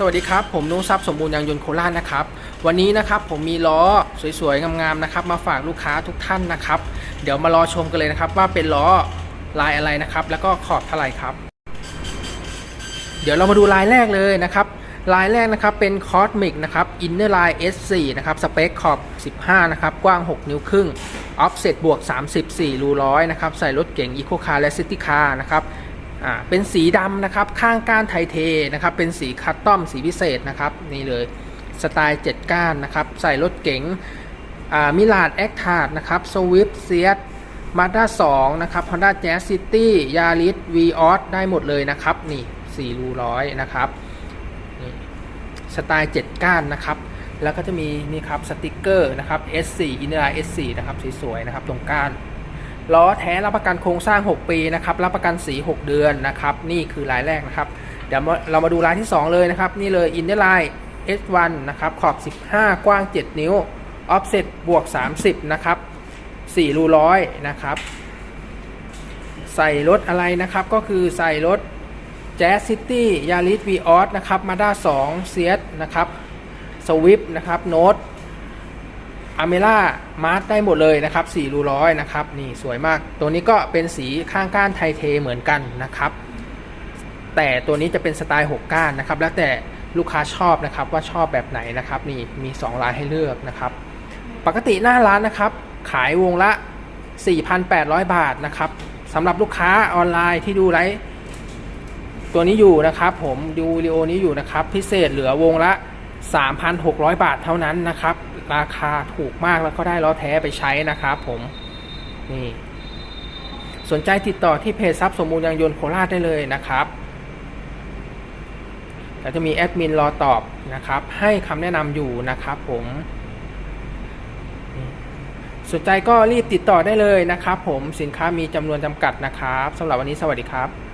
สวัสดีครับ ผมนุทรัพย์สมบูรณ์ยางยนต์โคราชนะครับ วันนี้นะครับผมมีล้อสวยๆ งามๆนะครับ มาฝากลูกค้าทุกท่านนะครับ เดี๋ยวมารอชมกันเลยนะครับ ว่าเป็นล้อลายอะไรนะครับ แล้วก็ขอบเท่าไหร่ครับ เดี๋ยวเรามาดูลายแรกเลยนะครับ ลายแรกนะครับเป็น Cosmic นะครับ Inner Line S4 นะครับสเปคขอบ 15 นะครับ กว้าง 6 นิ้วครึ่ง Offset บวก 34 รูร้อยนะครับ ใส่รถเก๋ง Eco Car และ City Car นะครับ อ่าเป็นสีดำนะครับข้างก้านไทเทนะครับเป็นสีคัสตอมสีพิเศษนะครับนี่เลยสไตล์ 7 ก้านนะครับใส่รถเก๋งอ่ามิลาดแอคทาร์ดนะครับสวิฟเซียมาด้า2นะครับ Honda Jazz City Yaris v ีออสได้หมดเลยนะครับนี่4รูร้อยนะครับนี่สไตล์ 7 ก้านนะครับแล้วก็จะมีนี่ครับสติกเกอร์นะครับ S4 Inner S4 นะครับสวยๆนะครับตรงก้าน ล้อแท้รับประกันโครงสร้าง 6 ปีนะครับรับประกันสี 6 เดือนนะครับนี่คือลายแรกนะครับเดี๋ยวเรามาดูลายที่ 2 เลยนะครับนี่เลย Inner Line S1 นะครับขอบ 15 กว้าง 7 นิ้ว Offset บวก 30 นะครับ 4 รูร้อยนะครับ ใส่รถอะไรนะครับก็คือใส่รถ Jazz City Yaris v ีออสนะครับ Mazda 2 c ียนะครับ Swift นะครับ Note อเมล่ามาร์ได้หมดเลยนะครับ4รูร้อยนะครับนี่สวยมาก ตัวนี้ก็เป็นสีข้างก้านไทเทเหมือนกันนะครับ แต่ตัวนี้จะเป็นสไตล์ 6 ก้านนะครับ แล้วแต่ลูกค้าชอบนะครับว่าชอบแบบไหนนะครับนี่มี2ลายให้เลือกนะครับ ปกติหน้าร้านนะครับ ขายวงละ 4,800 บาทนะครับสำหรับลูกค้าออนไลน์ที่ดูไลฟ์ตัวนี้อยู่นะครับ ผมดูวิดีโอนี้อยู่นะครับ พิเศษเหลือวงละ 3,600 บาทเท่านั้นนะครับ ราคาถูกมากแล้วก็ได้ล้อแท้ไปใช้นะครับผมนี่สนใจติดต่อที่เพจทรัพย์สมบูรณ์ยางยนต์โคราชได้เลยนะครับแล้วจะมีแอดมินรอตอบนะครับ ให้คำแนะนำอยู่นะครับผมสนใจก็รีบติดต่อได้เลยนะครับผมสินค้ามีจำนวนจำกัดนะครับสำหรับวันนี้สวัสดีครับ